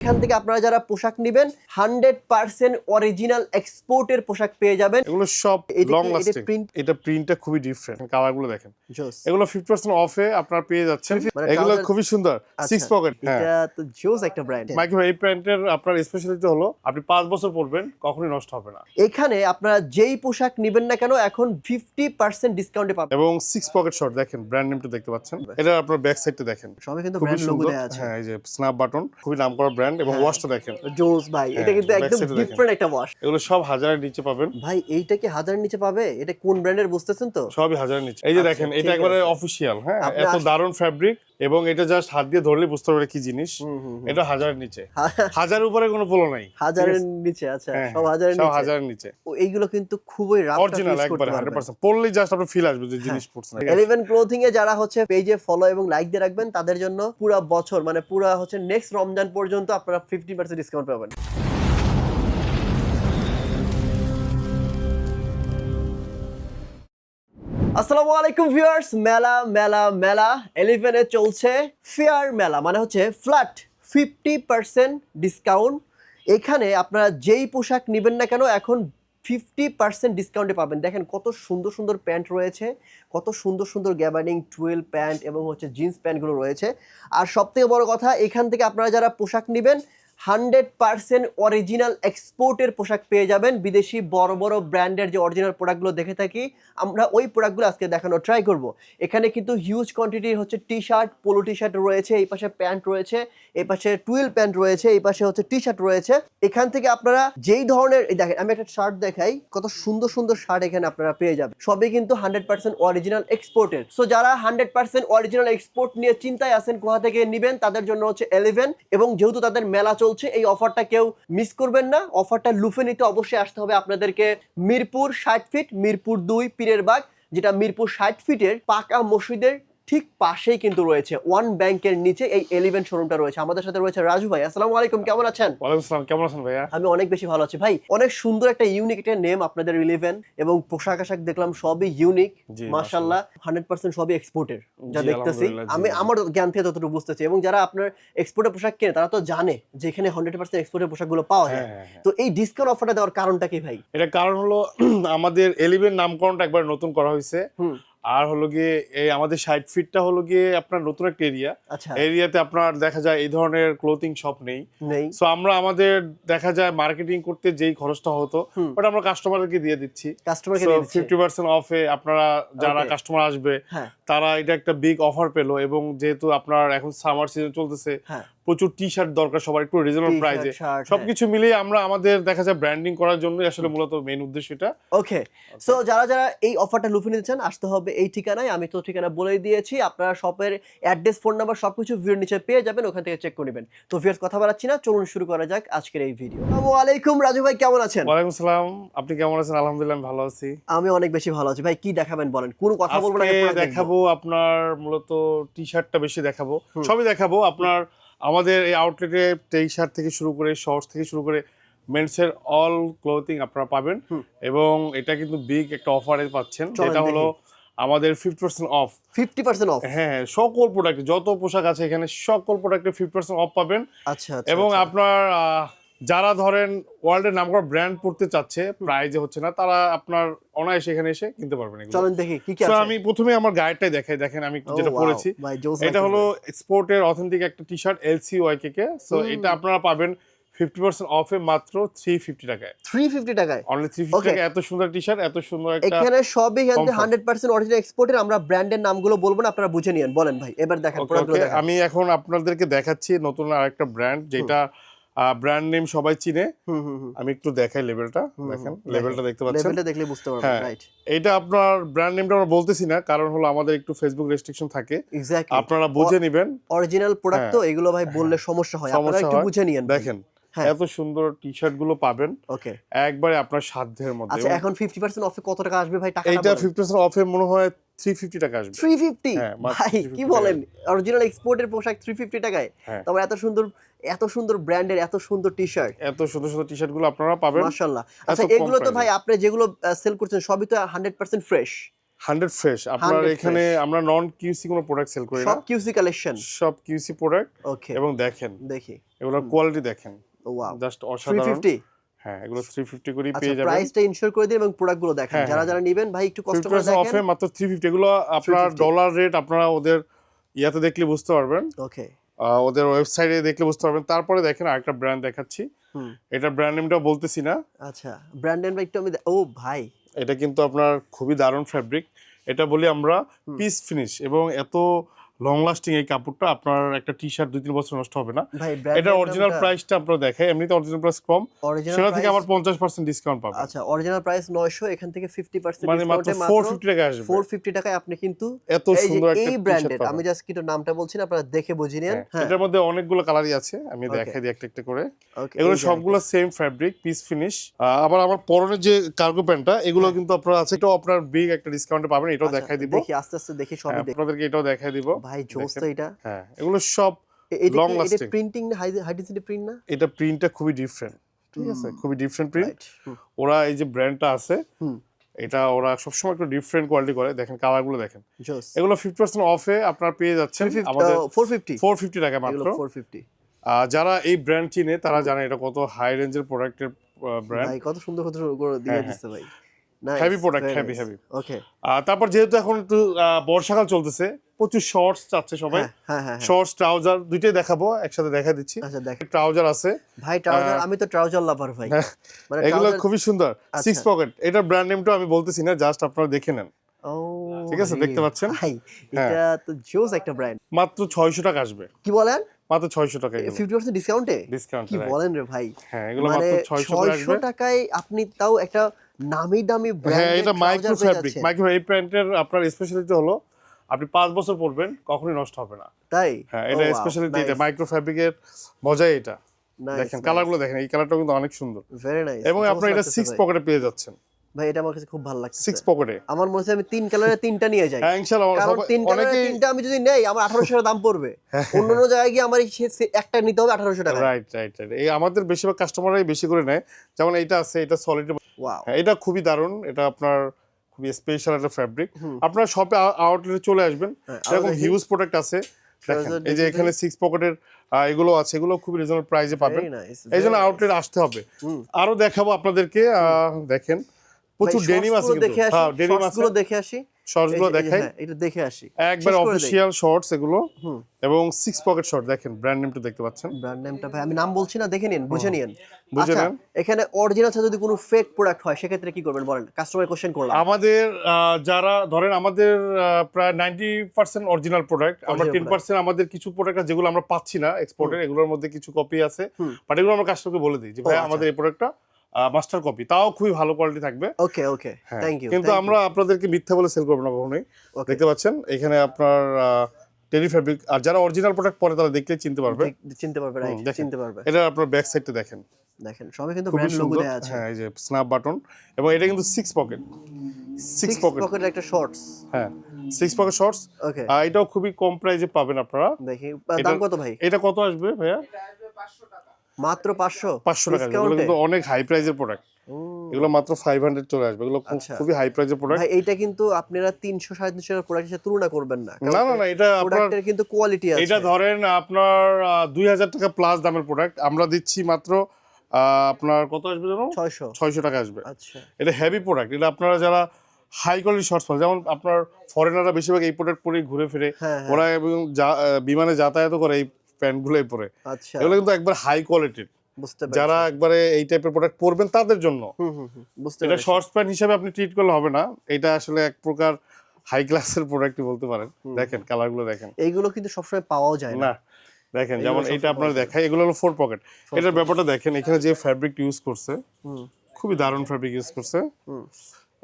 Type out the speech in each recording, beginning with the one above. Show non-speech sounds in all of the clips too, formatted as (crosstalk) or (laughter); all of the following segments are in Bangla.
এখান থেকে আপনারা যারা পোশাক নেবেন হান্ড্রেড পার্সেন্ট অরিজিনাল এক্সপোর্টের পোশাক পেয়ে যাবেন। এগুলো সব লং লাস্টিং এটা প্রিন্টটা খুবই ডিফারেন্ট কালারগুলো দেখেন এগুলো ফিফটি পার্সেন্ট অফে আপনার পেয়ে যাচ্ছেন। মানে এগুলো খুবই সুন্দর সিক্স আচ্ছা, পকেট হ্যাঁ। এটা তো জোস একটা ব্র্যান্ড মাইক্রো এই প্যান্টের আপনার স্পেশালিটি হলো আপনি পাঁচ বছর পরবেন কখনোই নষ্ট হবে না। এখানে আপনারা যেই পোশাক নেবেন না কেন এখন ফিফটি পার্সেন্ট ডিসকাউন্টে পাবেন। এবং সিক্স পকেট শর্ট দেখেন ব্র্যান্ড নেমটা দেখতে পাচ্ছেন। এটা আপনার ব্যাক সাইডটা দেখেন। সবাই কিন্তু ব্র্যান্ড লোগো দেওয়া আছে। হ্যাঁ এই যে স্ন্যাপ বাটন খুবই নামকরা ব্র্যান্ড এবং হ্যাঁ। ওয়াশটা দেখেন। জোস ভাই এটা হ্যাঁ, কিন্তু একদম। ডিফারেন্ট একটা ওয়াশ এগুলো সব হাজারের নিচে পাবেন। ভাই এইটা কি হাজারের নিচে পাবে? এটা কোন ব্র্যান্ডের বুঝতেছেন তো? সবই হাজারের নিচে। এই যে আচ্ছা, দেখেন এটা একবারে অফিশিয়াল অফিসিয়াল হ্যাঁ এত দারুণ দারুণ ফ্যাব্রিক এবং এটা জাস্ট হাত দিয়ে ধরলে বুঝতে পারবে কি জিনিস। এটা হাজারের নিচে। হাজার উপরে কোনো পোলো নাই হাজারের নিচে আচ্ছা হ্যাঁ, সব হাজারের নিচে। হাজারের নিচে। ও, এইগুলো কিন্তু খুবই রাফ অরিজিনাল একবারে হান্ড্রেড পার্সেন্ট পড়লেই জাস্ট আপনার ফিল আসবে যে হ্যাঁ। জিনিস পড়ছে এলিভেন ক্লোথিং এ যারা হচ্ছে পেজে ফলো এবং লাইক দিয়ে রাখবেন তাদের জন্য পুরো বছর মানে পুরো হচ্ছে নেক্সট রমজান পর্যন্ত আপনারা ফিফটি পার্সেন্ট ডিসকাউন্ট পাবেন। আসসালামু আলাইকুম ভিউয়ার্স। মেলা মেলা মেলা। এলিভেনে চলছে ফেয়ার মেলা মানে হচ্ছে ফ্ল্যাট ফিফটি পার্সেন্ট ডিসকাউন্ট এখানে আপনারা যেই পোশাক নেবেন না কেন, এখন ফিফটি পার্সেন্ট ডিসকাউন্টে পাবেন। দেখেন কত সুন্দর সুন্দর প্যান্ট রয়েছে, কত সুন্দর সুন্দর গ্যাবার্ডিং টুয়েলভ প্যান্ট এবং হচ্ছে জিন্স প্যান্টগুলো রয়েছে। আর সবথেকে বড় কথা, এখান থেকে আপনারা যারা পোশাক নেবেন হান্ড্রেড পার্সেন্ট অরিজিনাল এক্সপোর্টের পোশাক পেয়ে যাবেন বিদেশি বড় বড় ব্র্যান্ডের যে অরিজিনাল প্রোডাক্টগুলো দেখে থাকি, আমরা ওই প্রোডাক্টগুলো আজকে দেখানো ট্রাই করব। এখানে কিন্তু হিউজ কোয়ান্টিটির হচ্ছে T shirt polo T shirt রয়েছে, এই পাশে প্যান্ট রয়েছে, এই পাশে টুয়েলভ প্যান্ট রয়েছে, এই পাশে হচ্ছে টি শার্ট রয়েছে। এখান থেকে আপনারা যেই ধরনের দেখেন, আমি একটা শার্ট দেখাই, কত সুন্দর সুন্দর শার্ট এখানে আপনারা পেয়ে যাবেন। সবই কিন্তু হান্ড্রেড পার্সেন্ট অরিজিনাল এক্সপোর্টের। সো যারা হান্ড্রেড পার্সেন্ট অরিজিনাল এক্সপোর্ট নিয়ে চিন্তায় আছেন কোথা থেকে নেবেন, তাদের জন্য হচ্ছে এলেভেন এবং যেহেতু তাদের মেলা চলছে এই অফারটা কেউ মিস করবেন না। অফারটা লুফে নিতে অবশ্যই আসতে হবে আপনাদেরকে মিরপুর ষাট ফিট মিরপুর দুই পীরের বাগ, যেটা মিরপুর ষাট ফিটের পাকা মসজিদের ঠিক পাশেই কিন্তু রয়েছে ওয়ান ব্যাংকের নিচে এই এলিভেন শোরুমটা রয়েছে। আমাদের সাথে রয়েছে রাজু ভাই। আসসালামু আলাইকুম কেমন আছেন? ওয়ালাইকুম আসসালাম কেমন আছেন ভাইয়া? আমি অনেক বেশি ভালো আছি। ভাই অনেক সুন্দর একটা ইউনিক একটা নেম আপনাদের ইলেভেন এবং পোশাক আশাক দেখলাম সবই ইউনিক হান্ড্রেড পার্সেন্ট সবই এক্সপোর্টের যা দেখতেছি। আমি। আমার জ্ঞান থেকে যতটুকু বুঝতেছি এবং যারা আপনার এক্সপোর্টের পোশাক কেনে তারা তো জানে যে এখানে হান্ড্রেড পার্সেন্ট এক্সপোর্টের পোশাকগুলো পাওয়া হ্যাঁ যায়। হ্যাঁ হ্যাঁ। তো এই ডিসকাউন্ট অফারটা দেওয়ার কারণটা কি ভাই? এটা কারণ হলো আমাদের এলিভেন নামকরণটা একবার নতুন করা হয়েছে। হুম। আর হলো গিয়ে এই আমাদের সাইড ফিটটা হলো গিয়ে আপনার নতুন একটা এরিয়া আচ্ছা। এরিয়াতে আপনার দেখা যায় এই ধরনের ক্লোথিং শপ নেই। সো আমরা আমাদের দেখা যায় মার্কেটিং করতে যেই খরচটা হতো। ওটা আমরা কাস্টমারকে দিয়ে দিচ্ছি। কাস্টমারকে ফিফটি পার্সেন্ট অফে আপনারা যারা কাস্টমার আসবে হ্যাঁ। তারা এটা একটা বিগ অফার পেল এবং যেহেতু আপনার এখন সামার সিজন চলতেছে হ্যাঁ। প্রচুর টি শার্ট দরকার সবার একটু রিজনেবল প্রাইসে হ্যাঁ। সবকিছু মিলিয়ে আমরা আমাদের দেখা যায় ব্র্যান্ডিং করার জন্যই আসলে মূলত মেইন উদ্দেশ্য এটা। ওকে সো যারা যারা এই অফারটা লুফে নিতে চান আসতে হবে এই ঠিকানায়। আমি তো ঠিকানা বলেই দিয়েছি আপনারা শপের অ্যাড্রেস ফোন নাম্বার সবকিছু ভিডিওর নিচে পেয়ে যাবেন ওখান থেকে চেক করে নেবেন। তো ভিউয়ার্স কথা বাড়াচ্ছি না চলুন শুরু করা যাক আজকের এই ভিডিও আসসালামু আলাইকুম রাজু ভাই কেমন আছেন? ওয়ালাইকুম সালাম আপনি কেমন আছেন? আলহামদুলিল্লাহ আমি ভালো আছি। আমি অনেক বেশি ভালো আছি। ভাই কি দেখাবেন বলেন? কোন কথা বলব না? দেখাবো। আপনার মূলত টি শার্টটা বেশি দেখাবো। সবই দেখাবো আপনার আমাদের এই আউটলেটে টি শার্ট থেকে শুরু করে শর্টস থেকে শুরু করে মেন্সের অল ক্লোথিং আপনারা পাবেন। এবং এটা কিন্তু বিগ একটা অফারে পাচ্ছেন। সেটা যেটা হলো আমাদের ফিফটি পার্সেন্ট অফ 50% অফ হ্যাঁ সকল প্রোডাক্ট যত পোশাক আছে এখানে সকল প্রোডাক্টে ফিফটি পার্সেন্ট অফ পাবেন। আচ্ছা আচ্ছা এবং আচ্ছা। আপনার যারা ধরেন ওয়ার্ল্ডের নাম করা ব্র্যান্ড পড়তে চাচ্ছে প্রাইজে হচ্ছে না তারা আপনার অনায়াসে এখানে এসে কিনতে পারবেন চলেন দেখি কি কি আছে? আমি প্রথমে আমার গাইডটাই দেখাই দেখেন আমি Oh, যেটা পরেছি এটা হলো এক্সপোর্টের অথেন্টিক একটা T shirt LC Waikiki so এটা আপনারা পাবেন ফিফটি পার্সেন্ট অফে মাত্র থ্রি ফিফটি টাকায়। 350 টাকায়? Only three fifty. টাকা এত সুন্দর টি শার্ট এত সুন্দর এখানে সবই comfort. হান্ড্রেড পার্সেন্ট অরিজিনাল এক্সপোর্টের আমরা ব্র্যান্ডের নামগুলো বলব না আপনারা বুঝে নিয়েন। বলেন ভাই এবার দেখেন আমি এখন আপনাদেরকে দেখাচ্ছি নতুন আরেকটা ব্র্যান্ড যেটা ব্র্যান্ড নেম সবাই চিনে। হুম হুম হুম। আমি একটু দেখাই লেভেলটা দেখেন লেভেলটা দেখতে পাচ্ছেন? লেভেলটা দেখলে বুঝতে পারবেন হ্যাঁ। রাইট এটা আপনার ব্র্যান্ড নেমটা আমরা বলতেছি না কারণ হলো আমাদের একটু ফেসবুক রেস্ট্রিকশন থাকে। আপনারা বুঝে নেবেন। অরিজিনাল প্রোডাক্ট হ্যাঁ। তো এগুলো ভাই বললে সমস্যা হয়। আপনারা একটু বুঝে নিয়েন দেখেন হ্যাঁ। এত সুন্দর টি শার্টগুলো পাবেন। ওকে। একবারে আপনার সাধ্যের মধ্যে। আচ্ছা এখন 50% অফে কত টাকা আসবে ভাই? টাকা ফিফটি পার্সেন্ট অফে মনে হয় থ্রি ফিফটি টাকা আসবে। 350 হ্যাঁ, ভাই 350 কি বলেন? অরিজিনাল এক্সপোর্টের পোশাক 350 টাকায়। হ্যাঁ। তবে এত সুন্দর এত সুন্দর ব্র্যান্ডের এত সুন্দর টি শার্ট এত সুন্দর সুন্দর টি শার্টগুলো আপনারা পাবেন। মাশাআল্লাহ। আচ্ছা এগুলো তো ভাই আপনি যেগুলো সেল করছেন সবই তো 100% ফ্রেশ হান্ড্রেড ফ্রেশ আপনার এখানে আমরা নন কিউসি কোনো প্রোডাক্ট সেল করি না। সব কিউসি কালেকশন সব কিউসি প্রোডাক্ট ওকে। এবং দেখেন। দেখি। এগুলোর কোয়ালিটি দেখেন। ওয়াও জাস্ট অসাধারণ। ফিফটি হ্যাঁ এগুলো করে আচ্ছা পেয়ে যাবেন। প্রাইসটা ইনশিওর করে দিন এবং প্রোডাক্টগুলো দেখেন। হ্যাঁ, যারা হ্যাঁ, যারা নেবেন ভাই একটু কষ্ট করে পার্সেন্ট অফে মাত্র থ্রি ফিফটি এগুলো আপনার ডলার রেট আপনারা ওদের ইয়াতে দেখলে বুঝতে পারবেন। ওকে ওদের ওয়েবসাইটে দেখলে বুঝতে পারবেন। তারপরে দেখেন আরেকটা ব্র্যান্ড দেখাচ্ছি। এটা ব্র্যান্ড নেমটা বলতেছি না। আচ্ছা একটু আমি ও ভাই। এটা কিন্তু আপনার খুবই দারুণ ফ্যাব্রিক এটা বলি আমরা পিস ফিনিশ এবং এত লং লাস্টিং এই কাপড়টা আপনার একটা টি শার্ট দুই তিন বছর নষ্ট হবে না। এটা অরিজিনাল প্রাইসটা আপনারা দেখাই এমনিতে অরিজিনাল প্রাইস কম। সেটা থেকে আবার পঞ্চাশ পার্সেন্ট ডিসকাউন্ট পাবেন। আচ্ছা অরিজিনাল প্রাইস 900 এখান থেকে 50% মানে মাত্র ডিসকাউন্টে ফোর মাত্র ফিফটি টাকা আসবে। 450 টাকায় আপনি কিন্তু এত সুন্দর একটা এই টি-শার্ট ব্র্যান্ডের আমি জাস্ট কিন্তু নামটা বলছি না আপনারা দেখে বুঝে নেন। হ্যাঁ, হ্যাঁ। এটার মধ্যে অনেকগুলো কালারই আছে আমি দেখাই দিই একটা একটা করে। এগুলো সবগুলো সেম ফ্যাব্রিক পিস ফিনিশ আবার আমার পরনের যে কার্গো প্যান্টটা এগুলো কিন্তু আপনার আছে এটাও আপনার বিগ একটা ডিসকাউন্টে পাবেন এটাও দেখাই দিব। আচ্ছা, দেখি আস্তে আস্তে দেখি সবই হ্যাঁ, দেখি। আপনাদেরকে এটাও দেখাই দিব। ভাই জোস তো এটা। হ্যাঁ এগুলো সব এটা Long এটা প্রিন্টিং না হাই ডেন্সিটি প্রিন্ট না? এটা প্রিন্টটা খুবই ডিফারেন্ট ঠিক আছে। খুবই ডিফারেন্ট প্রিন্ট ওরা এই যে ব্র্যান্ডটা আছে এটা ওরা সবসময় একটু ডিফারেন্ট কোয়ালিটি করে। দেখেন কালারগুলো দেখেন। জোস। এগুলো ফিফটি পার্সেন্ট অফে আপনার পেয়ে যাচ্ছেন আমাদের 450 ফোর ফিফটি টাকা মাত্র। 450 আর যারা এই ব্র্যান্ড চিনে তারা জানে এটা কত হাই রেঞ্জের প্রোডাক্টের ব্র্যান্ড ভাই কত সুন্দর কত দিয়ে হ্যাঁ, দিচ্ছে ভাই। Heavy product, heavy, heavy. ওকে তারপর যেহেতু এখন একটু বর্ষাকাল চলতেছে প্রচুর শর্টস চাচ্ছে সবাই। হ্যাঁ হ্যাঁ হ্যাঁ শর্টস ট্রাউজার দুইটাই দেখাবো একসাথে দেখা দিচ্ছি। আচ্ছা দেখেন ট্রাউজার আছে। ভাই ট্রাউজার আমি তো ট্রাউজার লাভার ভাই। মানে এগুলো খুবই সুন্দর। আচ্ছা। সিক্স পকেট এটার ব্র্যান্ড নেমটা আমি বলতেছি না জাস্ট আপনারা দেখে নেন। ঠিক আছে, দেখতে পাচ্ছেন? ভাই হ্যাঁ। এটা তো জোস একটা ব্র্যান্ড মাত্র ছয়শো টাকা আসবে। কি বলেন? মাত্র ছয়শো টাকা এগুলো। 50% ডিসকাউন্টে ডিসকাউন্ট কি বলেন রে ভাই? হ্যাঁ এগুলো মানে মাত্র ছয়শো টাকা আসবে। 600 টাকায় আপনি তাও একটা নামি দামি হ্যাঁ ব্র্যান্ড এটা মাইক্রো ফ্যাব্রিক মাইক্রো এই প্যান্টের আপনার স্পেশালিটি হলো আপনি পাঁচ বছর পরবেন কখনোই নষ্ট হবে না। তাই? হ্যাঁ এটা স্পেশালিটি এটা মাইক্রো ফ্যাব্রিকের মজাই এটা। দেখেন কালারগুলো দেখেন এই কালারটা কিন্তু অনেক সুন্দর। ভেরি নাইস এবং আপনার এটা সিক্স পকেটে পেয়ে যাচ্ছেন। ভাই এটা আমার কাছে খুব ভালো লাগছে সিক্স পকেটে আমার মনে হচ্ছে আমি তিন কালারে তিনটা নিয়ে যাই। হ্যাঁ ইনশাআল্লাহ কারণ তিন কালারে তিনটা আমি যদি নেই আমার আঠারোশো টাকা দাম পড়বে। (laughs) অন্য অন্য জায়গায় গিয়ে আমার একটা নিতে হবে আঠারোশো টাকা রাইট রাইট রাইট এই আমাদের বেশিরভাগ কাস্টমাররাই বেশি করে নেয়। যেমন এটা আছে এটা সলিড ওয়াও হ্যাঁ এটা খুবই দারুণ। এটা আপনার খুবই স্পেশাল একটা ফ্যাব্রিক আপনারা শপে আউটলেটে চলে আসবেন। হ্যাঁ, এরকম হিউজ প্রোডাক্ট আছে। দেখেন এই যে এখানে সিক্স পকেটের এগুলো আছে। এগুলো খুবই রিজনেবল প্রাইসে পাবেন। এই জন্য আউটলেট আসতে হবে। আরও দেখাবো আপনাদেরকে আহ, দেখেন। প্রচুর ডেনিম আছে কিন্তু। দেখে আসি হ্যাঁ ডেনিম আছে। গুলো দেখে আসি। শর্টসগুলো এই যে- এই যে, দেখাই। হ্যাঁ, এটা দেখে আসি। একবার। অফিসিয়াল শর্টস এগুলো এবং সিক্স পকেট শর্ট দেখেন ব্র্যান্ড নেমটা দেখতে পাচ্ছেন। ব্র্যান্ড নেমটা ভাই আমি নাম বলছি না দেখে নিন বুঝে নিন। বুঝে আচ্ছা নেন। এখানে অরিজিনাল যদি কোনো ফেক প্রোডাক্ট হয় সেক্ষেত্রে কি করবেন বলেন? কাস্টমার কোশ্চেন করলাম। আমাদের যারা ধরেন আমাদের প্রায় নাইনটি পার্সেন্ট অরিজিনাল প্রোডাক্ট আমরা Original টেন পার্সেন্ট আমাদের কিছু প্রোডাক্ট যেগুলো আমরা পাচ্ছি না এক্সপোর্টের এগুলোর মধ্যে কিছু কপি আছে। বাট এগুলো আমরা কাস্টমারকে বলে দিই যে ভাই আচ্ছা। আমাদের এই প্রোডাক্টটা মাস্টার কপি তাও খুবই ভালো কোয়ালিটি থাকবে। ওকে ওকে থ্যাংক ইউ কিন্তু আমরা আপনাদেরকে মিথ্যা বলে সেল করব না কখনোই। দেখতে পাচ্ছেন এখানে আপনার টেরি ফ্যাব্রিক আর যারা অরিজিনাল প্রোডাক্ট পরে তারা দেখলে চিনতে পারবে। চিনতে পারবে রাইট চিনতে পারবে। এটা আপনার ব্যাক সাইডটা দেখেন। দেখেন সবাই কিন্তু ব্র্যান্ড লোগো দেয়া আছে। হ্যাঁ এই যে স্ন্যাপ বাটন এবং এটা কিন্তু সিক্স পকেট সিক্স পকেট পকেটের একটা শর্টস হ্যাঁ সিক্স পকেট শর্টস ওকে এটাও খুবই কম প্রাইসে পাবেন আপনারা। দেখি দাম কত ভাই? এটা কত আসবে ভাইয়া? মাত্র 500 পাঁচশো টাকা। এগুলো কিন্তু অনেক হাই প্রাইজের প্রোডাক্ট এগুলো মাত্র ফাইভ হান্ড্রেড চলে আসবে। এগুলো আচ্ছা। খুবই হাই প্রাইসের প্রোডাক্ট ভাই এইটা কিন্তু আপনারা 300 350 টাকার প্রোডাক্টের সাথে তুলনা করবেন না। না না না এটা প্রোডাক্টের কিন্তু কোয়ালিটি আছে। এটা ধরেন আপনার দুই হাজার টাকা প্লাস দামের প্রোডাক্ট আমরা দিচ্ছি মাত্র আপনার কত আসবে জানো 600 ছয়শো টাকা আসবে। আচ্ছা। এটা হেভি প্রোডাক্ট এটা আপনারা যারা হাই কোয়ালিটি শর্টস যেমন আপনার ফরেনাররা বেশিরভাগ এই প্রোডাক্ট পরে ঘুরে ফিরে। হ্যাঁ হ্যাঁ। ওরা এবং বিমানে যাতায়াত করে এই প্যান্টগুলোই পরে। আচ্ছা। এগুলো কিন্তু একবার হাই কোয়ালিটির যারা একবারে এই টাইপের প্রোডাক্ট পরবেন তাদের জন্য। এটা শর্টস প্যান্ট হিসাবে আপনি ট্রিট করলে হবে না। এটা আসলে এক প্রকার হাই ক্লাসের প্রোডাক্টই বলতে পারেন। দেখেন কালারগুলো দেখেন। এইগুলো কিন্তু সবসময় পাওয়াও যায় না। দেখেন যেমন এটা আপনার দেখায় এগুলো হলো ফোর পকেট এটার ব্যাপারটা দেখেন এখানে যে ফ্যাব্রিক ইউজ করছে খুবই দারুণ ফ্যাব্রিক ইউজ করছে।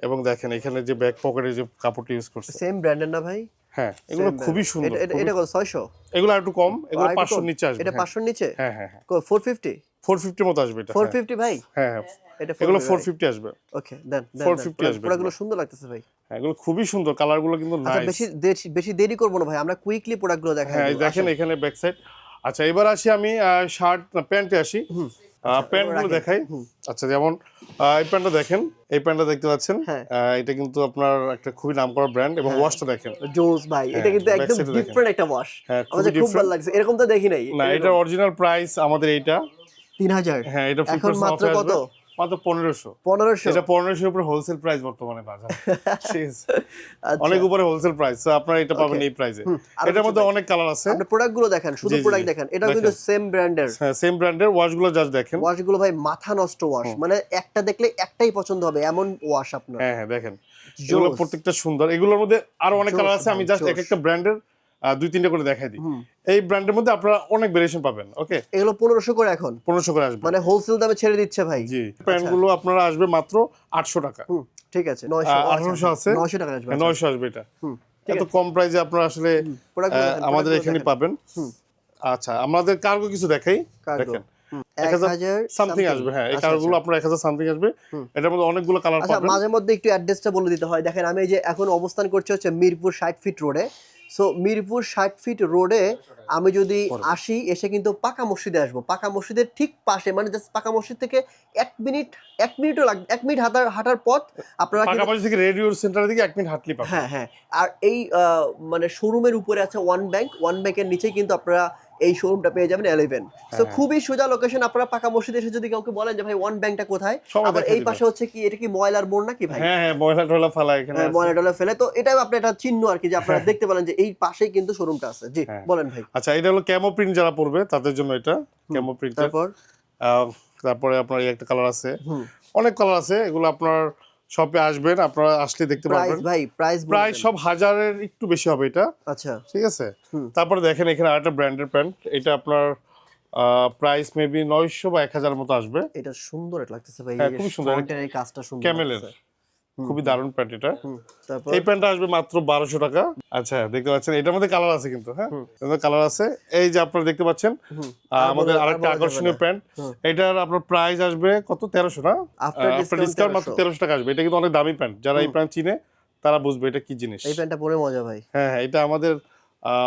এবং দেখেন এখানে যে ব্যাক পকেটে যে কাপড়টা ইউজ করছে। সেম ব্র্যান্ডের না ভাই? হ্যাঁ এগুলো খুবই সুন্দর এটা- কত? 600 এগুলো একটু কম এগুলো আর একটু পাঁচশোর কম? নিচে আসবে এটা 500 নিচে? হ্যাঁ হ্যাঁ হ্যাঁ। 450 ফোর ফিফটির মতো আসবে এটা হ্যাঁ। 450 ভাই? হ্যাঁ হ্যাঁ। এটা এগুলো ফোর ফিফটি আসবে। ওকে দেন দেন 450 আসবে এগুলো। সুন্দর লাগতেছে ভাই। হ্যাঁ এগুলো খুবই সুন্দর কালারগুলো কিন্তু আচ্ছা নাইস বেশি দেরি- বেশি দেরি করব না ভাই আমরা কুইকলি প্রোডাক্টগুলো দেখাই হ্যাঁ দেখেন এখানে ব্যাক সাইড আচ্ছা এবার আসি আমি শার্ট প্যান্টে আসি। প্যান্টগুলো রাখেন। দেখাই আচ্ছা যেমন এই প্যান্টটা দেখেন এই প্যান্টটা দেখতে পাচ্ছেন হ্যাঁ। এটা কিন্তু আপনার একটা খুবই নামকরা ব্র্যান্ড এবং হ্যাঁ। ওয়াশটা দেখেন জোস ভাই এটা হ্যাঁ, কিন্তু একদম। ডিফারেন্ট একটা ওয়াশ হ্যাঁ কাছে খুব ভালো লাগছে এরকম তো দেখি নাই না এটা অরিজিনাল প্রাইস আমাদের এইটা তিন হাজার হ্যাঁ এটা 50% মাত্র কত। মাত্র পনেরোশো। পনেরোশো? এটা পনেরোশোর উপরে হোলসেল প্রাইস বর্তমানে বাজার। (laughs) ঠিক আছে। আচ্ছা। অনেক উপরে হোলসেল প্রাইস আপনারা এটা পাবেন এই প্রাইসে এটার মধ্যে অনেক কালার আছে। আপনি প্রোডাক্টগুলো দেখেন শুধু প্রোডাক্ট দেখেন এটা কিন্তু সেম ব্র্যান্ডের হ্যাঁ সেম ব্র্যান্ডের ওয়াশগুলো জাস্ট দেখেন। ওয়াশগুলো ভাই মাথা নষ্ট ওয়াশ মানে একটা দেখলে একটাই পছন্দ হবে এমন ওয়াশ আপনার। হ্যাঁ হ্যাঁ দেখেন। এগুলো প্রত্যেকটা সুন্দর। এগুলোর মধ্যে আরও অনেক কালার আছে আমি জাস্ট এক একটা ব্র্যান্ডের দুই তিনটা করে দেখাই দিই। এই ব্র্যান্ডের মধ্যে আপনারা অনেক ভেরিয়েশন পাবেন ওকে এগুলো পনেরোশো করে এখন। পনেরোশো করে আসবে। মানে হোলসেল দামে ছেড়ে দিচ্ছে ভাই। জি প্যান্টগুলো আপনারা আসবে মাত্র আটশো টাকা। ঠিক আছে আহ, 1800 আছে। নয়শো টাকা আসবে নয়শো আসবে এটা। এত কম প্রাইসে আপনারা আসলে আমাদের এখানে পাবেন। আচ্ছা আমাদের কার্গো কিছু দেখাই। দেখেন। সামথিং আসবে হ্যাঁ এই আপনার সামথিং আসবে। এটার মধ্যে অনেকগুলো কালার আচ্ছা পাবেন। মাঝে মধ্যে একটু অ্যাড্রেসটা বলে দিতে হয়। দেখেন আমি যে এখন অবস্থান করছি হচ্ছে মিরপুর ষাট ফিট রোডে সো মিরপুর ষাট ফিট রোডে আমি যদি আসি এসে কিন্তু পাকা মসজিদে আসব। পাকা মসজিদের ঠিক পাশে মানে জাস্ট পাকা মসজিদ থেকে এক মিনিট এক মিনিটও লাগবে এক মিনিট হাঁটার হাঁটার পথ আপনারা থেকে রেডিও সেন্টারের দিকে এক মিনিট হাঁটলি পাবেন হ্যাঁ হ্যাঁ। আর এই মানে শোরুমের উপরে আছে ওয়ান ব্যাংক ওয়ান ব্যাংকের নিচেই কিন্তু আপনারা এই শোরুমটা পেয়ে যাবেন এলেভেন তো হ্যাঁ। খুবই সোজা লোকেশন আপনারা পাকা মসজিদে এসে যদি কাউকে বলেন যে ভাই ওয়ান ব্যাংকটা কোথায়? আবার এই পাশে হচ্ছে কি এটা কি ময়লার মোড় নাকি ভাই? হ্যাঁ হ্যাঁ ময়লা টয়লা ফালা এখানে হ্যাঁ। ময়লা টয়লা ফেলে। তো এটাও আপনি একটা চিহ্ন আর কি যে আপনারা দেখতে পেলেন যে এই পাশেই কিন্তু শোরুমটা আছে। জি। বলেন ভাই। আচ্ছা এটা হলো ক্যামো প্রিন্ট যারা পড়বে তাদের জন্য এটা ক্যামো প্রিন্ট তারপর? তারপরে আপনার একটা কালার আছে। অনেক কালার আছে এগুলো আপনার শপে আসবেন আপনারা আসলে দেখতে পারবেন। ভাই প্রাইস প্রায় সব হাজারের একটু বেশি হবে এটা। আচ্ছা। ঠিক আছে? তারপরে দেখেন এখানে আরেকটা ব্র্যান্ডের প্যান্ট এটা আপনার প্রাইস মেবি নয়শো বা এক হাজার মতো আসবে। এটা সুন্দর লাগতেছে ভাই হ্যাঁ, সুন্দর। এই কাজটা সুন্দর ক্যামেলের খুবই দারুণ প্যান্ট এটা। এই প্যান্টটা আসবে মাত্র বারোশো টাকা। আচ্ছা দেখতে পাচ্ছেন এটার মধ্যে কালার আছে কিন্তু হ্যাঁ? কালার আছে। এই যে আপনারা দেখতে পাচ্ছেন আমাদের আর আরেকটা আকর্ষণীয় প্যান্ট এটার আপনার প্রাইস আসবে কত? তেরোশো না? ডিসকাউন্ট মাত্র তেরোশো। টাকা আসবে। এটা কিন্তু অনেক দামি প্যান্ট যারা এই প্যান্ট চিনে তারা বুঝবে এটা কি জিনিস। এই প্যান্টটা পরে মজা ভাই। হ্যাঁ হ্যাঁ এটা আমাদের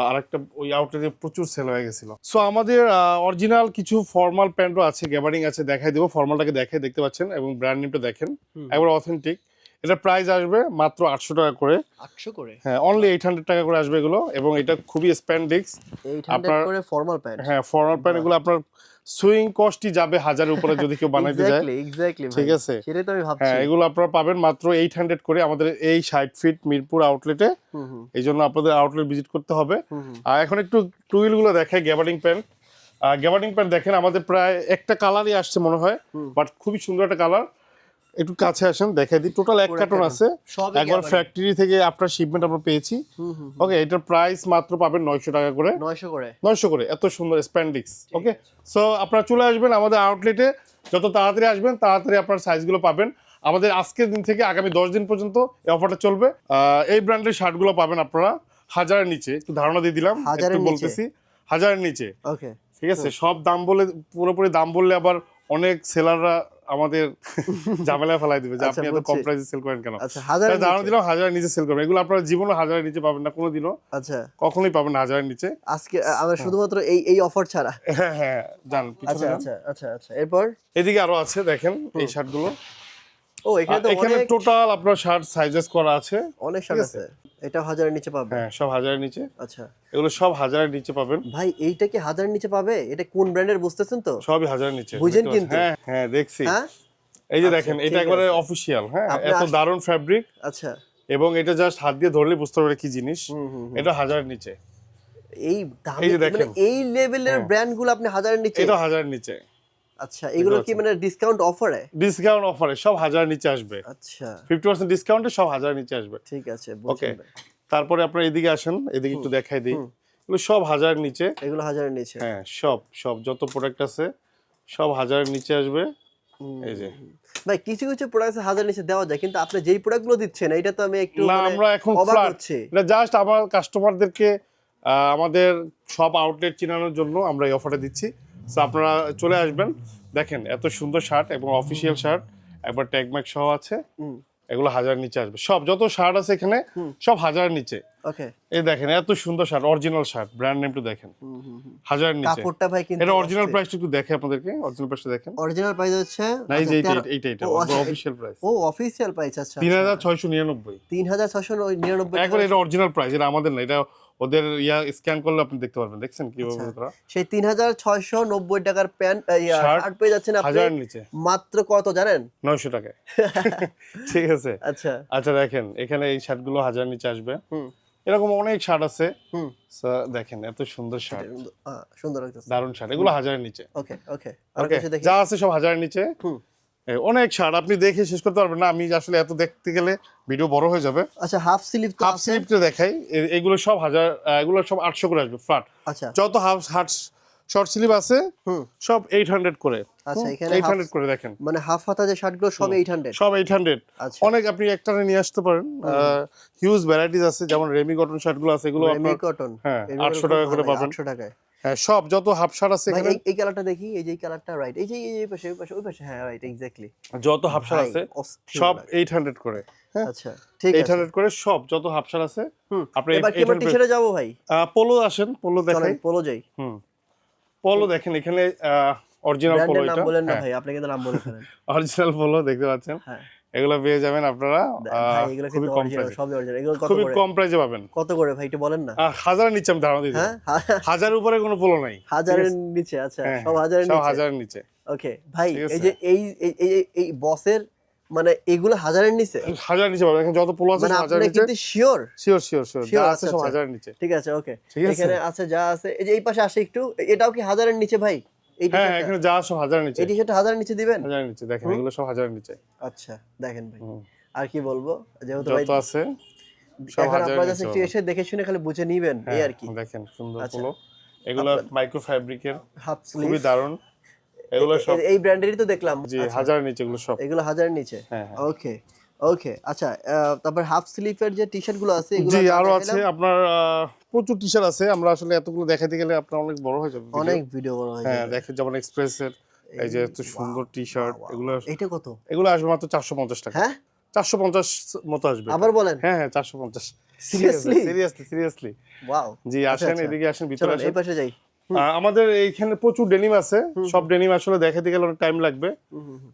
আরেকটা ওই আউটলেটে প্রচুর সেল হয়ে গেছিল। সো আমাদের অরিজিনাল কিছু ফর্মাল প্যান্টও আছে গ্যাবারিং আছে দেখাই দেবো। ফর্মালটাকে দেখে দেখতে পাচ্ছেন এবং ব্র্যান্ড নেমটা দেখেন। একবার অথেন্টিক এটা প্রাইস আসবে মাত্র আটশো টাকা করে। আটশো করে? হ্যাঁ অনলি এইট হান্ড্রেড টাকা করে আসবে এগুলো এবং এটা খুবই স্প্যান্ডিক্স আপনার- ফর্মাল প্যান্ট হ্যাঁ ফর্মাল প্যান্ট এগুলো আপনার সুইং কস্টই যাবে হাজারের উপরে যদি কেউ বানাইতে যায়। এক্স্যাক্টলি এক্স্যাক্টলি ঠিক আছে? সেটাই তো আমি ভাবছি। হ্যাঁ এগুলো আপনারা পাবেন মাত্র এইট হান্ড্রেড করে আমাদের এই ষাট ফিট মিরপুর আউটলেটে এই জন্য আপনাদের আউটলেট ভিজিট করতে হবে। আর এখন একটু টুইলগুলো দেখায় গ্যাবার্ডিং প্যান্ট গ্যাবার্ডিং প্যান্ট দেখেন আমাদের প্রায় একটা কালারই আসছে মনে হয় বাট খুবই সুন্দর একটা কালার একটু কাছে আসেন দেখাই দিই। টোটাল এক কার্টন আছে। একবার ফ্যাক্টরি থেকে আপনার শিপমেন্ট আমরা পেয়েছি। ওকে এটার প্রাইস মাত্র পাবেন নয়শো টাকা করে। নয়শো করে। নয়শো করে এত সুন্দর স্প্যান্ডিক্স ওকে সো আপনারা চলে আসবেন আমাদের আউটলেটে যত তাড়াতাড়ি আসবেন তাড়াতাড়ি আপনার সাইজগুলো পাবেন। আমাদের আজকের দিন থেকে আগামী দশ দিন পর্যন্ত এই অফারটা চলবে। এই ব্র্যান্ডের শার্টগুলো পাবেন আপনারা হাজারের নিচে। একটু ধারণা দিয়ে দিলাম একটু বলতেছি। হাজারের নিচে। ওকে ঠিক আছে সব দাম বলে পুরোপুরি দাম বললে আবার অনেক সেলাররা আমাদের (laughs) ঝামেলা ফেলাই দিবে যে আচ্ছা, আপনি এত কম প্রাইসে সেল করেন কেন? আচ্ছা হাজার তাই দিলাম হাজারের নিচে সেল করবেন। এগুলো আপনারা জীবনে হাজারের নিচে পাবেন না কোনোদিনও। আচ্ছা। কখনোই পাবেন না হাজারের নিচে। আজকে আমরা শুধুমাত্র এই এই অফার ছাড়া। (laughs) হ্যাঁ হ্যাঁ জান আচ্ছা আচ্ছা আচ্ছা আচ্ছা এরপর? এদিকে আরও আছে দেখেন এই শার্টগুলো ও এখানে তো এখানে টোটাল আপনার শার্ট সাইজেস করা আছে অনেক শার্ট আছে। এটা হাজারের নিচে পাবে হ্যাঁ সব হাজারের নিচে। আচ্ছা। এগুলো সব হাজারের নিচে পাবেন। ভাই এইটা কি হাজারের নিচে পাবে? এটা কোন ব্র্যান্ডের বুঝতেছেন তো? সবই হাজারের নিচে। বুঝেন কিন্তু। হ্যাঁ হ্যাঁ দেখছি। হ্যাঁ? এই যে আচ্ছা, দেখেন এটা একবারে আছে। অফিসিয়াল হ্যাঁ এত দারুণ ফ্যাব্রিক আচ্ছা। এবং এটা জাস্ট হাত দিয়ে ধরলে বুঝতে পারবে কি জিনিস। এটা হাজারের নিচে। এই দামি এই মানে দেখেন। এই লেভেলের হ্যাঁ। ব্র্যান্ডগুলো আপনি হাজারের নিচে এটা হাজারের নিচে। আচ্ছা এগুলো কি মানে ডিসকাউন্ট অফারে ডিসকাউন্ট অফারে সব হাজারের নিচে আসবে। আচ্ছা। ফিফটি পার্সেন্ট ডিসকাউন্টে সব হাজারের নিচে আসবে। ঠিক আছে ওকে তারপরে আপনার এদিকে আসেন এদিকে একটু দেখাই দিই। এগুলো সব হাজারের নিচে। এগুলো হাজারের নিচে। হ্যাঁ সব সব যত প্রোডাক্ট আছে সব হাজারের নিচে আসবে। এই যে। ভাই কিছু কিছু প্রোডাক্ট হাজার নিচে দেওয়া যায় কিন্তু আপনি যেই প্রোডাক্টগুলো দিচ্ছেন এটা তো আমি একটু না মানে আমরা এখন অবাক হচ্ছি। এটা জাস্ট আমার কাস্টমারদেরকে আমাদের সব আউটলেট চেনানোর জন্য আমরা এই অফারটা দিচ্ছি। সো আপনারা চলে আসবেন। দেখেন এত সুন্দর শার্ট এবং অফিসিয়াল শার্ট একবার ট্যাগ ম্যাগ সহ আছে। এগুলো হাজারের নিচে আসবে। সব যত শার্ট আছে এখানে সব হাজারের নিচে। ওকে। এই দেখেন এত সুন্দর শার্ট অরিজিনাল শার্ট ব্র্যান্ড নেমটা দেখেন। হাজারের নিচে। কাপড়টা ভাই কিন্তু এটা অরিজিনাল প্রাইসটা একটু দেখে আপনাদেরকে অরিজিনাল প্রাইসটা দেখেন। অরিজিনাল প্রাইস হচ্ছে না এই যে আচ্ছা, এইটা এইটা অফিসিয়াল প্রাইস ও অফিসিয়াল প্রাইস আচ্ছা তিন হাজার ছয়শো নিরানব্বই। তিন হাজার ছশো নিরানব্বই। একবার এটা অরিজিনাল প্রাইস এটা আমাদের না এটা ওদের ইয়া স্ক্যান করলে আপনি দেখতে পারবেন। দেখছেন কীভাবে আচ্ছা। তারা সেই তিন হাজার ছয়শো নব্বই টাকার প্যান্ট শার্ট পেয়ে যাচ্ছেন আপনি নিচে। মাত্র কত জানেন? নয়শো টাকা (laughs) ঠিক আছে। আচ্ছা। আচ্ছা দেখেন এখানে এই শার্টগুলো হাজার নিচে আসবে। হুম। এরকম অনেক শার্ট আছে। হুম। দেখেন এত সুন্দর শার্ট। সুন্দর দারুণ শার্ট। এগুলো হাজারের নিচে। ওকে ওকে আর ওকে কিছু দেখি। যা আছে সব হাজারের নিচে। হুম। অনেক শার্ট আপনি দেখে শেষ করতে পারবেন না। আমি আসলে এত দেখতে গেলে ভিডিও বড় হয়ে যাবে। আচ্ছা হাফ স্লিভ হাফ স্লিভটা দেখাই। এগুলো সব হাজার এগুলো সব আটশো করে আসবে ফ্ল্যাট আচ্ছা। যত হাফ হাট শর্ট স্লিভ আছে হুম। সব এইট হান্ড্রেড করে। আচ্ছা এখানে এইট half- হান্ড্রেড করে দেখেন। মানে হাফ হাতা যে শার্টগুলো সব এইট হান্ড্রেড সব এইট হান্ড্রেড আচ্ছা। অনেক আপনি একটানে নিয়ে আসতে পারেন। হিউজ ভ্যারাইটিস আছে। যেমন রেমি কটন শার্টগুলো আছে এগুলো রেমি কটন হ্যাঁ, 800 টাকা করে পাবেন। আটশো টাকায়। সব যত হাফ শার্ট আছে এখানে এই- কালারটা দেখি এই যে এই কালারটা রাইট এই যে এই যে পাশে ওই পাশে ওই পাশে হ্যাঁ রাইট এক্স্যাক্টলি যত হাফ শার্ট আছে সব এইট হান্ড্রেড করে হ্যাঁ? আচ্ছা ঠিক এইট আছে হান্ড্রেড করে সব যত হাফ শার্ট আছে আপনি এবার কি এবার টি-শার্টে যাব ভাই? পোলো আসেন পোলো চলেন দেখাই। পোলো যাই। হুম পোলো দেখেন এখানে অরিজিনাল পোলো নাম বলেন না ভাই আপনি কিন্তু নাম বলে ফেলেন। (laughs) অরিজিনাল পোলো দেখতে পাচ্ছেন। হ্যাঁ। এগুলো পেয়ে যাবেন আপনারা খুবই কম প্রাইসে খুবই কম প্রাইসে পাবেন। কত করে ভাই একটু বলেন না। হাজারের নিচে আমি ধারণা দিই হ্যাঁ হাজার উপরে কোনো পোলো নাই। হাজারের নিচে আচ্ছা হ্যাঁ, সব হাজারের সব নিচে? হাজারের নিচে। ওকে ভাই এই যে এই এই- এই বসের মানে এগুলো হাজারের নিচে? হাজার নিচে পাবেন। এখন যত পোলো আছে মানে হাজারের আপনি নিচে। কিন্তু শিওর শিওর শিওর শিওর যা আছে আচ্ছা, সব আচ্ছা। হাজারের নিচে। ঠিক আছে ওকে এখানে আছে যা আছে এই যে এই পাশে আসে একটু এটাও কি হাজারের নিচে ভাই? হ্যাঁ এখানে যা সব হাজারের নিচে। এই টি-শার্টটা হাজারের নিচে দিবেন? হাজারের নিচে দেখেন এগুলো সব হাজারের নিচে। আচ্ছা দেখেন ভাই। আর কি বলব? যেহেতু ভাই আছে এখন আপনারা জাস্ট একটু এসে দেখে শুনে খালি বুঝে নিবেন এই হ্যাঁ, আর কি। দেখেন সুন্দর আচ্ছা। এগুলো মাইক্রো ফ্যাব্রিকের হাফ স্লিভ খুবই দারুণ। এগুলো সব এই ব্র্যান্ডেরই তো দেখলাম। জি আচ্ছা, হাজারের নিচে এগুলো সব। এগুলো হাজারের নিচে? হ্যাঁ হ্যাঁ। ওকে ওকে আচ্ছা তারপর হাফ স্লিভের যে টি-শার্টগুলো আছে এগুলো জি আরও আছে আপনার প্রচুর টি শার্ট আছে। আমরা আসলে এতগুলো দেখাতে গেলে আপনার অনেক বড় হয়ে যাবে অনেক ভিডিও বড় হয়ে হ্যাঁ দেখেন যেমন এক্সপ্রেসের এই যে এত সুন্দর টি শার্ট এগুলো এটা কত? এগুলো আসবে মাত্র চারশো পঞ্চাশ টাকা। হ্যাঁ? চারশো পঞ্চাশ মতো আসবে। আবার বলেন। হ্যাঁ হ্যাঁ চারশো পঞ্চাশ। Seriously? সিরিয়াসলি সিরিয়াসলি ওয়াও জি আচ্ছা, আসেন আচ্ছা। এদিকে আসেন ভিতরে আসেন এই পাশে যাই। আমাদের এইখানে প্রচুর ডেনিম আছে। সব ডেনিম আসলে দেখাতে গেলে অনেক টাইম লাগবে।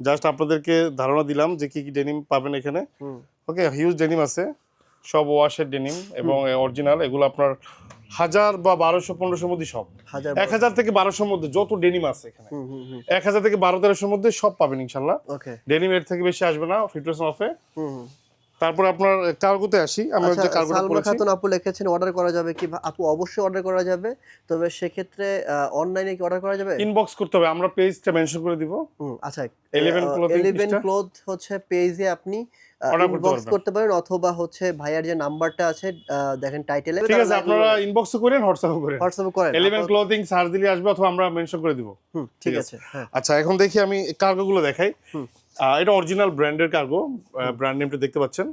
জাস্ট আপনাদেরকে ধারণা দিলাম যে কি কি ডেনিম পাবেন এখানে। ওকে হিউজ ডেনিম আছে। সব ওয়াশের ডেনিম এবং অরিজিনাল এগুলো আপনার হাজার বা বারোশো পনেরোশোর মধ্যে সব। এক হাজার থেকে বারোশোর মধ্যে যত ডেনিম আছে এখানে। এক হাজার থেকে বারো তেরোশোর মধ্যে সব পাবেন ইনশাল্লাহ। ডেনিম এর থেকে বেশি আসবে না ফিটনেস অফে তারপর আপনার কার্গোতে আসি আমরা যে আচ্ছা কার্গোটা সালমা করেছি খাতুন আপু লিখেছেন অর্ডার করা যাবে কি আপু অবশ্যই অর্ডার করা যাবে তবে সেক্ষেত্রে অনলাইনে কি অর্ডার করা যাবে? ইনবক্স করতে হবে আমরা পেজটা মেনশন করে দিব। আচ্ছা 11 clothing ইলেভেন page ক্লোথ হচ্ছে পেজে আপনি ইনবক্স করতে পারেন অথবা হচ্ছে ভাইয়ার যে নাম্বারটা আছে দেখেন টাইটেলে ঠিক আছে আপনারা ইনবক্স করেন হোয়াটসঅ্যাপ করেন। হোয়াটসঅ্যাপ করেন এলিভেন আপু- ক্লোথিং সার্চ দিলে আসবে অথবা আমরা মেনশন করে দিব। হুম, ঠিক আছে? হ্যাঁ। আচ্ছা এখন দেখি আমি কার্গো গুলো দেখাই এটা অরিজিনাল ব্র্যান্ডের কার্গো ব্র্যান্ড নেমটা দেখতে পাচ্ছেন?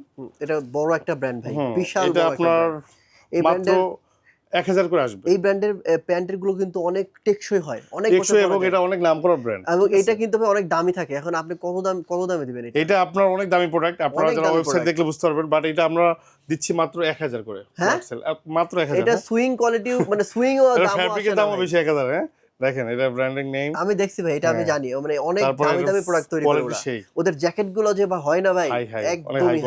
এটা বড় একটা ব্র্যান্ড ভাই বিশাল এটা আপনার এই মাত্র এক হাজার করে আসবে। এই ব্র্যান্ডের প্যান্টেরগুলো কিন্তু অনেক টেকসই হয় অনেক পরা এবং এটা অনেক নাম করা ব্র্যান্ড এবং এটা কিন্তু অনেক দামি থাকে এখন আপনি কত দাম কত দামে দিবেন এটা? এটা আপনার অনেক দামি প্রোডাক্ট আপনারা যারা ওয়েবসাইট। দেখলে বুঝতে পারবেন বাট এটা আমরা দিচ্ছি মাত্র এক হাজার করে। হ্যাঁ? মাত্র এক হাজার এটা সুইং কোয়ালিটি মানে সুইং ও দাম ফ্যাব্রিকের দামও বেশি এক হাজার হ্যাঁ? দেখেন এটা ব্র্যান্ডিং নেম আমি দেখছি ভাই এটা আমি হ্যাঁ। জানি। মানে অনেক দামি দামি প্রোডাক্ট তৈরি করে ওরা। ওদের জ্যাকেটগুলো যে বা হয় না ভাই একদমই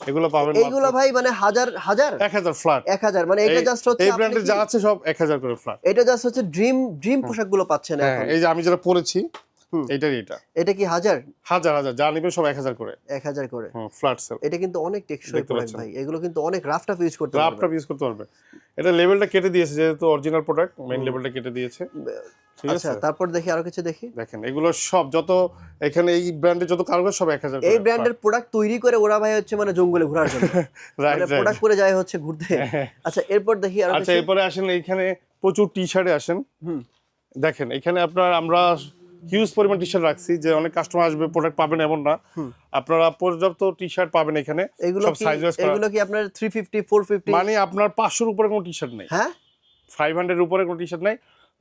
এগুলো পাবেন এগুলো ভাই মানে হাজার হাজার? এক হাজার ফ্ল্যাট এক হাজার মানে এটা জাস্ট হচ্ছে এই ব্র্যান্ডের যা আছে সব এক হাজার করে ফ্ল্যাট এটা জাস্ট হচ্ছে ড্রিম ড্রিম পোশাকগুলো পাচ্ছেন হ্যাঁ এখন। এই যে আমি যেটা পরেছি এটা। এটা কি হাজার? হাজার হাজার যা নিবেন সব এক হাজার করে। এক হাজার করে। হুম ফ্ল্যাট সেল এটা কিন্তু অনেক টেকসই প্রোডাক্ট ভাই। এগুলো কিন্তু অনেক ইউজ করতে রাফটা পারবেন। ইউজ করতে পারবে। এটা লেভেলটা কেটে দিয়েছে যেহেতু অরিজিনাল প্রোডাক্ট মেইন লেভেলটা কেটে দিয়েছে। ঠিক আচ্ছা আছে? তারপর দেখি আরও কিছু দেখি। দেখেন এগুলো সব যত এখানে এই ব্র্যান্ডের যত কারগো সব এক হাজার এই ব্র্যান্ডের প্রোডাক্ট তৈরি করে ওরা ভাই হচ্ছে মানে জঙ্গলে ঘোরার জন্য। (laughs) রাইট মানে প্রোডাক্ট করে যায় হচ্ছে ঘুরতে। (laughs) আচ্ছা এরপর দেখি আরও আচ্ছা এরপরে আসেন এইখানে প্রচুর টি শার্টে আসেন। হুম। দেখেন এখানে আপনার আমরা হিউজ পরিমাণ টি শার্ট রাখছি যে অনেক কাস্টমার আসবে প্রোডাক্ট পাবেন এমন না। আপনারা পর্যাপ্ত টি শার্ট পাবেন এখানে। এগুলো এগুলো কি আপনার 350 450 মানে আপনার পাঁচশোর উপরে কোনো টি শার্ট নেই। হ্যাঁ? ফাইভ হান্ড্রেড উপরে কোনো টি শার্ট নেই।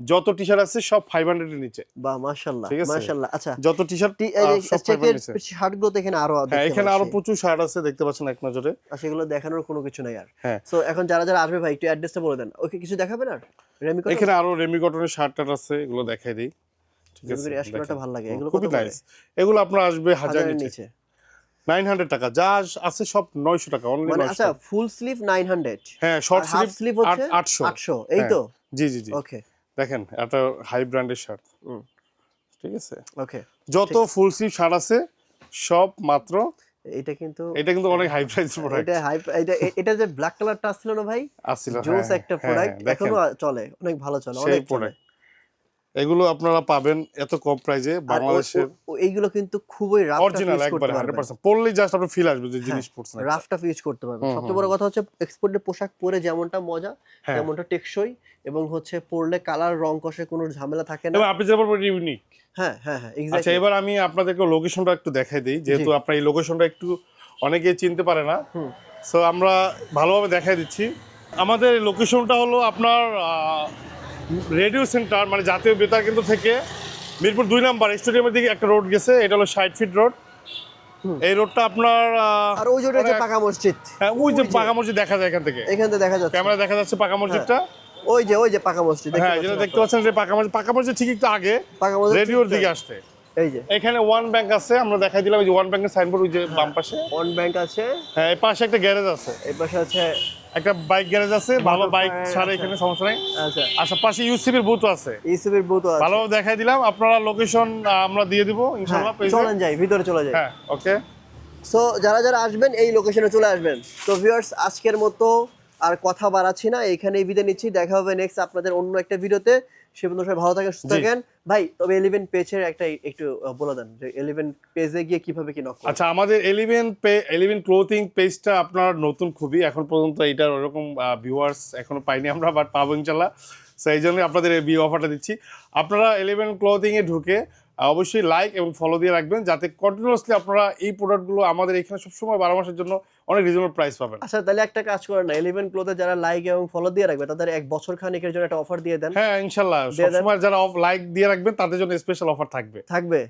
যত টি শার্ট আছে সব ফাইভ হান্ড্রেডের নিচে। বা মাশাআল্লাহ? মাশাআল্লাহ আচ্ছা। যত টি শার্ট টি- চেকের শার্টগুলো এখানে আরও আছে হ্যাঁ এখানে আরও প্রচুর শার্ট আছে দেখতে পাচ্ছেন এক নজরে। আর সেগুলো দেখানোর কোনো কিছু নাই আর। হ্যাঁ। সো এখন যারা যারা আসবে ভাই একটু অ্যাড্রেসটা বলে দেন। ওকে কিছু দেখাবেন আর? রেমি এখানে আরও রেমি কটনের শার্ট আছে এগুলো দেখাই দিই। ঠিক অ্যাশ কালারটা ভালো লাগে। এগুলো খুবই নাইস এগুলো আপনার আসবে হাজারের নিচে। নিচে। নাইন হান্ড্রেড টাকা। যা আছে সব নয়শো টাকা অনলি মানে আচ্ছা ফুল স্লিভ 900 হ্যাঁ শর্ট স্লিভ স্লিভ হচ্ছে আটশো। 800 এই হ্যাঁ। তো? জি জি জি। ওকে দেখেন হাই ব্র্যান্ডের শার্ট। ঠিক আছে? ওকে যত ফুল স্লিভ শার্ট আছে সব মাত্র এটা কিন্তু এটা কিন্তু অনেক হাই প্রাইস প্রোডাক্ট এটা হাই এটা এটা যে ব্ল্যাক কালারটা আসছিল না ভাই? আসছিল জোস হ্যাঁ, একটা প্রোডাক্ট হ্যাঁ, এখনও চলে অনেক ভালো চলে অনেক প্রোডাক্ট এগুলো আপনারা পাবেন এত কম ও- বাংলাদেশের এইগুলো কিন্তু খুবই রাফ অরিজিনাল একবারে জাস্ট ফিল আসবে যে জিনিস রাফটা ইউজ করতে পারবেন। সবচেয়ে বড় কথা হচ্ছে এক্সপোর্টের পোশাক পরে যেমনটা মজা হ্যাঁ। তেমনটা টেকসই এবং হচ্ছে পরলে কালার রং কষে কোনো ঝামেলা থাকে না। এবং আপনি যেটা বলবেন ইউনিক হ্যাঁ হ্যাঁ হ্যাঁ আচ্ছা এবার আমি আপনাদেরকে লোকেশনটা একটু দেখাই দিই। যেহেতু আপনার এই লোকেশনটা একটু অনেকেই চিনতে পারে না। সো আমরা ভালোভাবে দেখাই দিচ্ছি। আমাদের লোকেশনটা হলো আপনার রেডিও সেন্টার মানে জাতীয় বেতার কেন্দ্র থেকে মিরপুর দুই নাম্বার স্টেডিয়ামের দিকে একটা রোড গেছে এটা হলো ষাট ফিট রোড। এই রোডটা আপনার আর ওই যে ওটা পাকা মসজিদ। হ্যাঁ, ওই যে পাকা মসজিদ দেখা যায় এখান থেকে। এখান থেকে দেখা যাচ্ছে। ক্যামেরা দেখা যাচ্ছে পাকা মসজিদটা। ওই যে ওই যে পাকা মসজিদ হ্যাঁ যেটা দেখতে পাচ্ছেন যে পাকা মসজিদ পাকা মসজিদ ঠিক একটু আগে পাকা মসজিদ রেডিওর দিকে। আসতে এই যে। এখানে ওয়ান ব্যাংক আছে আমরা দেখাই দিলাম এই যে ওয়ান ব্যাংকের সাইনবোর্ড ওই যে বাম পাশে। অন ব্যাংক আছে। হ্যাঁ এই পাশে একটা গ্যারেজ আছে। এই পাশে আছে একটা বাইক গ্যারেজ আছে ভালো বাইক ছাড়ে এখানে সমস্যা নেই। আচ্ছা। আচ্ছা পাশে ইউসিবির বুথ আছে। ইউসিবির বুথ আছে। ভালোভাবে দেখাই দিলাম আপনারা লোকেশন আমরা দিয়ে দিব হ্যাঁ, ইনশাআল্লাহ চলেন যাই ভিতরে চলে যাই। হ্যাঁ ওকে সো যারা যারা আসবেন এই লোকেশনে চলে আসবেন। তো ভিউয়ার্স আজকের মতো আর কথা বাড়াচ্ছি না এইখানেই বিদায় নিচ্ছি দেখা হবে নেক্সট আপনাদের অন্য একটা ভিডিওতে। সে পর্যন্ত সবাই ভালো থাকেন সুস্থ থাকেন। ভাই তবে এলিভেন পেজের একটা একটু বলে দেন যে এলিভেন পেজে গিয়ে কীভাবে কি নক আচ্ছা আমাদের এলিভেন পে এলিভেন ক্লোথিং পেজটা আপনার নতুন খুবই এখন পর্যন্ত এটার ওরকম ভিউয়ার্স এখনও পাইনি আমরা বাট পাবো ইনশাল্লাহ সো এই জন্যই আপনাদের এই বিয়ে অফারটা দিচ্ছি। আপনারা এলিভেন ক্লোথিংয়ে ঢুকে অবশ্যই লাইক এবং ফলো দিয়ে রাখবেন যাতে কন্টিনিউয়াসলি আপনারা এই প্রোডাক্টগুলো আমাদের এখানে সবসময় বারো মাসের জন্য অনেক রিজনেবল প্রাইস পাবেন। আচ্ছা তাহলে একটা কাজ করেন না এলিভেন ক্লোথে যারা লাইক এবং ফলো দিয়ে রাখবে তাদের এক বছর খানিকের জন্য একটা অফার দিয়ে দেন। হ্যাঁ সবসময় যারা লাইক দিয়ে রাখবেন তাদের জন্য স্পেশাল অফার থাকবে। থাকবে।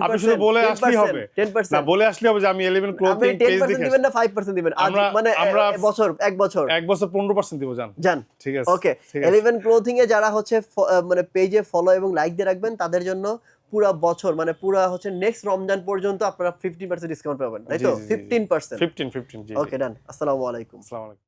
আপনি শুধু বলে আসলেই হবে। না বলে আসলে হবে যে আমি এলিভেন আপনি ক্লোথিং পেজ পার্সেন্ট দেখে দিবেন না ফাইভ পার্সেন্ট দিবেন? আমরা- মানে আমরা- বছর এক বছর। এক বছর পনেরো পার্সেন্ট দিব জান। যান ঠিক আছে ওকে ঠিক আছে। এলিভেন ক্লোথিং এ যারা হচ্ছে মানে পেজে ফলো এবং লাইক দিয়ে রাখবেন তাদের জন্য পুরা বছর মানে পুরা হচ্ছে নেক্সট রমজান পর্যন্ত আপনারা ফিফটি পার্সেন্ট ডিসকাউন্ট পাবেন তাই তো। Fifteen percent fifteen fifteen okay done আসসালামু আলাইকুম। আসসালামু আলাইকুম।